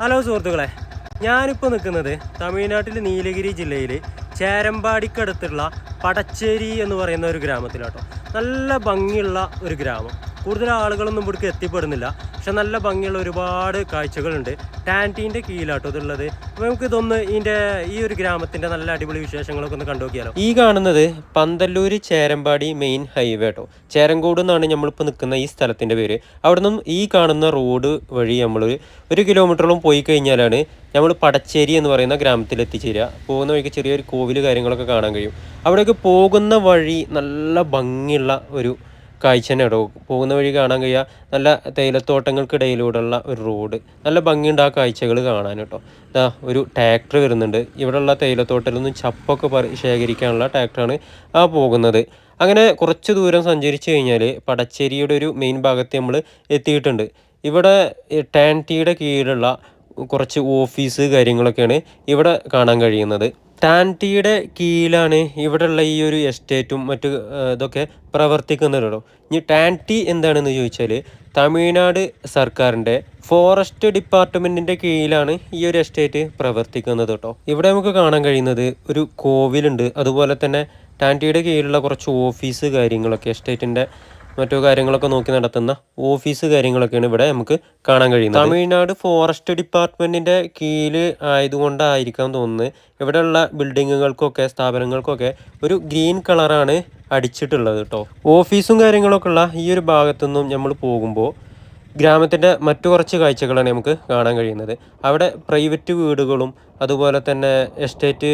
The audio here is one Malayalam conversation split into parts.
ഹലോ സുഹൃത്തുക്കളെ ഞാനിപ്പോൾ നിൽക്കുന്നത് തമിഴ്നാട്ടിൽ നീലഗിരി ജില്ലയിൽ ചേരമ്പാടിക്കടുത്തുള്ള പടച്ചേരി എന്ന് പറയുന്ന ഒരു ഗ്രാമത്തിലാട്ടോ. നല്ല ഭംഗിയുള്ള ഒരു ഗ്രാമം. കൂടുതൽ ആളുകളൊന്നും ഇവിടേക്ക് എത്തിപ്പെടുന്നില്ല. പക്ഷെ നല്ല ഭംഗിയുള്ള ഒരുപാട് കാഴ്ചകളുണ്ട്. ടാന്റീന്റെ കീഴിലാട്ടോ ഇതുള്ളത്. അപ്പോൾ നമുക്ക് ഇതൊന്ന് ഇതിന്റെ ഈ ഒരു ഗ്രാമത്തിന്റെ നല്ല അടിപൊളി വിശേഷങ്ങളൊക്കെ ഒന്ന് കണ്ടു നോക്കിയാലോ ഈ കാണുന്നത് പന്തല്ലൂർ ചേരമ്പാടി മെയിൻ ഹൈവേ കേട്ടോ ചേരങ്കോട് എന്നാണ് നമ്മളിപ്പോൾ നിൽക്കുന്ന ഈ സ്ഥലത്തിന്റെ പേര്. അവിടെ നിന്നും ഈ കാണുന്ന റോഡ് വഴി നമ്മൾ ഒരു കിലോമീറ്ററോളം പോയി കഴിഞ്ഞാലാണ് നമ്മൾ പടച്ചേരി എന്ന് പറയുന്ന ഗ്രാമത്തിൽ എത്തിച്ചേരുക. പോകുന്ന വഴിക്ക് ചെറിയൊരു കോവിൽ കാര്യങ്ങളൊക്കെ കാണാൻ കഴിയും. അവിടേക്ക് പോകുന്ന വഴി നല്ല ഭംഗിയുള്ള ഒരു കാഴ്ച തന്നെ കേട്ടോ. പോകുന്ന വഴി കാണാൻ കഴിയുക നല്ല തേയിലത്തോട്ടങ്ങൾക്കിടയിലൂടെയുള്ള ഒരു റോഡ്. നല്ല ഭംഗിയുണ്ട് ആ കാഴ്ചകൾ കാണാൻ കേട്ടോ. ഇതാ ഒരു ട്രാക്ടർ വരുന്നുണ്ട്. ഇവിടെയുള്ള തേയിലത്തോട്ടത്തിൽ നിന്നും ചപ്പൊക്കെ ശേഖരിക്കാനുള്ള ട്രാക്ടറാണ് ആ പോകുന്നത്. അങ്ങനെ കുറച്ച് ദൂരം സഞ്ചരിച്ച് കഴിഞ്ഞാൽ പടച്ചേരിയുടെ ഒരു മെയിൻ ഭാഗത്ത് നമ്മൾ എത്തിയിട്ടുണ്ട്. ഇവിടെ ടാൻ ടിയുടെ കീഴിലുള്ള കുറച്ച് ഓഫീസ് കാര്യങ്ങളൊക്കെയാണ് ഇവിടെ കാണാൻ കഴിയുന്നത്. ടാന്റിയുടെ കീഴിലാണ് ഇവിടെയുള്ള ഈ ഒരു എസ്റ്റേറ്റും മറ്റു ഇതൊക്കെ പ്രവർത്തിക്കുന്നത് ഇനി ടാന്റി എന്താണെന്ന് ചോദിച്ചാൽ തമിഴ്നാട് സർക്കാരിന്റെ ഫോറസ്റ്റ് ഡിപ്പാർട്ട്മെന്റിന്റെ കീഴിലാണ് ഈ ഒരു എസ്റ്റേറ്റ് പ്രവർത്തിക്കുന്നത് കേട്ടോ. ഇവിടെ നമുക്ക് കാണാൻ കഴിയുന്നത് ഒരു കോവിലുണ്ട്. അതുപോലെ തന്നെ ടാന്റിയുടെ കീഴിലുള്ള കുറച്ച് ഓഫീസ് കാര്യങ്ങളൊക്കെ എസ്റ്റേറ്റിന്റെ മറ്റു കാര്യങ്ങളൊക്കെ നോക്കി നടത്തുന്ന ഓഫീസ് കാര്യങ്ങളൊക്കെയാണ് ഇവിടെ നമുക്ക് കാണാൻ കഴിയുന്നത്. തമിഴ്നാട് ഫോറസ്റ്റ് ഡിപ്പാർട്ട്മെന്റിന്റെ കീഴിൽ ആയതുകൊണ്ടായിരിക്കാം തോന്നുന്നത് ഇവിടെയുള്ള ബിൽഡിങ്ങുകൾക്കൊക്കെ സ്ഥാപനങ്ങൾക്കൊക്കെ ഒരു ഗ്രീൻ കളറാണ് അടിച്ചിട്ടുള്ളത് കേട്ടോ. ഓഫീസും കാര്യങ്ങളൊക്കെ ഉള്ള ഈ ഒരു ഭാഗത്തുനിന്നും നമ്മൾ പോകുമ്പോൾ ഗ്രാമത്തിന്റെ മറ്റു കുറച്ച് കാഴ്ചകളാണ് നമുക്ക് കാണാൻ കഴിയുന്നത്. അവിടെ പ്രൈവറ്റ് വീടുകളും അതുപോലെ തന്നെ എസ്റ്റേറ്റ്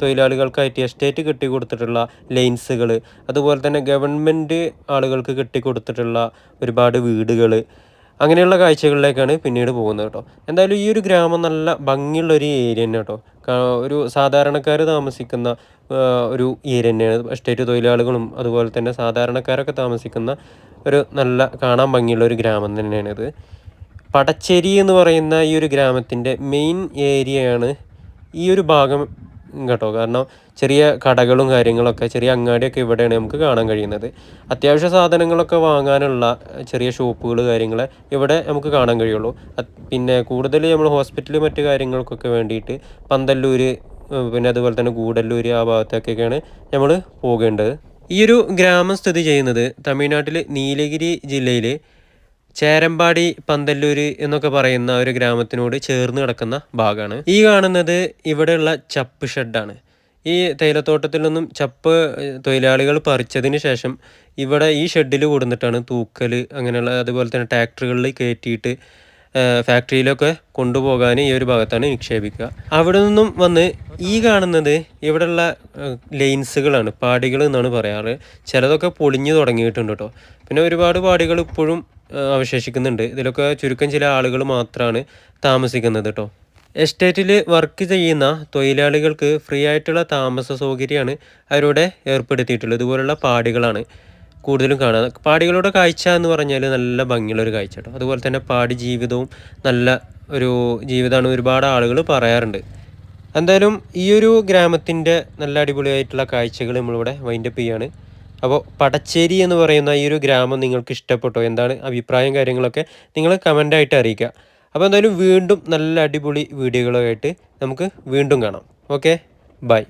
തൊഴിലാളികൾക്കായിട്ട് എസ്റ്റേറ്റ് കെട്ടിക്കൊടുത്തിട്ടുള്ള ലൈൻസുകൾ അതുപോലെ തന്നെ ഗവൺമെന്റ് ആളുകൾക്ക് കെട്ടിക്കൊടുത്തിട്ടുള്ള ഒരുപാട് വീടുകൾ അങ്ങനെയുള്ള കാഴ്ചകളിലേക്കാണ് പിന്നീട് പോകുന്നത് കേട്ടോ. എന്തായാലും ഈ ഒരു ഗ്രാമം നല്ല ഭംഗിയുള്ള ഒരു ഏരിയ തന്നെ കേട്ടോ ഒരു സാധാരണക്കാർ താമസിക്കുന്ന ഒരു ഏരിയ തന്നെയാണ് എസ്റ്റേറ്റ് തൊഴിലാളികളും അതുപോലെ തന്നെ സാധാരണക്കാരൊക്കെ താമസിക്കുന്ന ഒരു നല്ല കാണാൻ ഭംഗിയുള്ള ഒരു ഗ്രാമം തന്നെയാണിത്. പടച്ചേരി എന്ന് പറയുന്ന ഈ ഒരു ഗ്രാമത്തിന്റെ മെയിൻ ഏരിയയാണ് ഈ ഒരു ഭാഗം കേട്ടോ. കാരണം ചെറിയ കടകളും കാര്യങ്ങളൊക്കെ ചെറിയ അങ്ങാടിയൊക്കെ ഇവിടെയാണ് നമുക്ക് കാണാൻ കഴിയുന്നത്. അത്യാവശ്യ സാധനങ്ങളൊക്കെ വാങ്ങാനുള്ള ചെറിയ ഷോപ്പുകൾ കാര്യങ്ങൾ ഇവിടെ നമുക്ക് കാണാൻ കഴിയുള്ളൂ. പിന്നെ കൂടുതൽ നമ്മൾ ഹോസ്പിറ്റൽ മറ്റു കാര്യങ്ങൾക്കൊക്കെ വേണ്ടിയിട്ട് പന്തല്ലൂർ പിന്നെ അതുപോലെ തന്നെ ഗൂഡല്ലൂർ ആ ഭാഗത്തേക്കൊക്കെയാണ് നമ്മൾ പോകേണ്ടത്. ഈ ഒരു ഗ്രാമം സ്ഥിതി ചെയ്യുന്നത് തമിഴ്നാട്ടിൽ നീലഗിരി ജില്ലയിൽ ചേരമ്പാടി പന്തല്ലൂര് എന്നൊക്കെ പറയുന്ന ഒരു ഗ്രാമത്തിനോട് ചേർന്ന് കിടക്കുന്ന ഭാഗമാണ് ഈ കാണുന്നത് ഇവിടെയുള്ള ചപ്പ് ഷെഡാണ്. ഈ തേയിലത്തോട്ടത്തിൽ നിന്നും ചപ്പ് തൊഴിലാളികൾ പറിച്ചതിന് ശേഷം ഇവിടെ ഈ ഷെഡിൽ കൊടുന്നിട്ടാണ് തൂക്കൽ അങ്ങനെയുള്ള അതുപോലെ തന്നെ ട്രാക്ടറുകളിൽ കയറ്റിയിട്ട് ഫാക്ടറിയിലൊക്കെ കൊണ്ടുപോകാൻ ഈ ഒരു ഭാഗത്താണ് നിക്ഷേപിക്കുക. അവിടെ നിന്നും വന്ന് ഈ കാണുന്നത് ഇവിടെയുള്ള ലൈൻസുകളാണ് പാടികൾ എന്നാണ് പറയാറ്. ചിലതൊക്കെ പൊളിഞ്ഞു തുടങ്ങിയിട്ടുണ്ട് കേട്ടോ പിന്നെ ഒരുപാട് പാടികൾ ഇപ്പോഴും അവശേഷിക്കുന്നുണ്ട്. ഇതിലൊക്കെ ചുരുക്കം ചില ആളുകൾ മാത്രമാണ് താമസിക്കുന്നത് കേട്ടോ എസ്റ്റേറ്റിൽ വർക്ക് ചെയ്യുന്ന തൊഴിലാളികൾക്ക് ഫ്രീ ആയിട്ടുള്ള താമസ സൗകര്യമാണ് അവരോട് ഏർപ്പെടുത്തിയിട്ടുള്ളത്. ഇതുപോലുള്ള പാടികളാണ് കൂടുതലും കാണുക പാടികളുടെ കാഴ്ച എന്ന് പറഞ്ഞാൽ നല്ല ഭംഗിയുള്ളൊരു കാഴ്ച കേട്ടോ അതുപോലെ തന്നെ പാടി ജീവിതവും നല്ല ഒരു ജീവിതമാണ് ഒരുപാട് ആളുകൾ പറയാറുണ്ട്. എന്തായാലും ഈ ഒരു ഗ്രാമത്തിന്റെ നല്ല അടിപൊളിയായിട്ടുള്ള കാഴ്ചകൾ നമ്മളിവിടെ വൈൻഡപ്പ് ചെയ്യാണ്. അപ്പോൾ പടച്ചേരി എന്ന് പറയുന്ന ഈ ഒരു ഗ്രാമം നിങ്ങൾക്ക് ഇഷ്ടപ്പെട്ടോ? എന്താണ് അഭിപ്രായം കാര്യങ്ങളൊക്കെ നിങ്ങൾ കമന്റായിട്ട് അറിയിക്കുക. അപ്പോൾ എന്തായാലും വീണ്ടും നല്ല അടിപൊളി വീഡിയോകളുമായിട്ട് നമുക്ക് വീണ്ടും കാണാം. Okay bye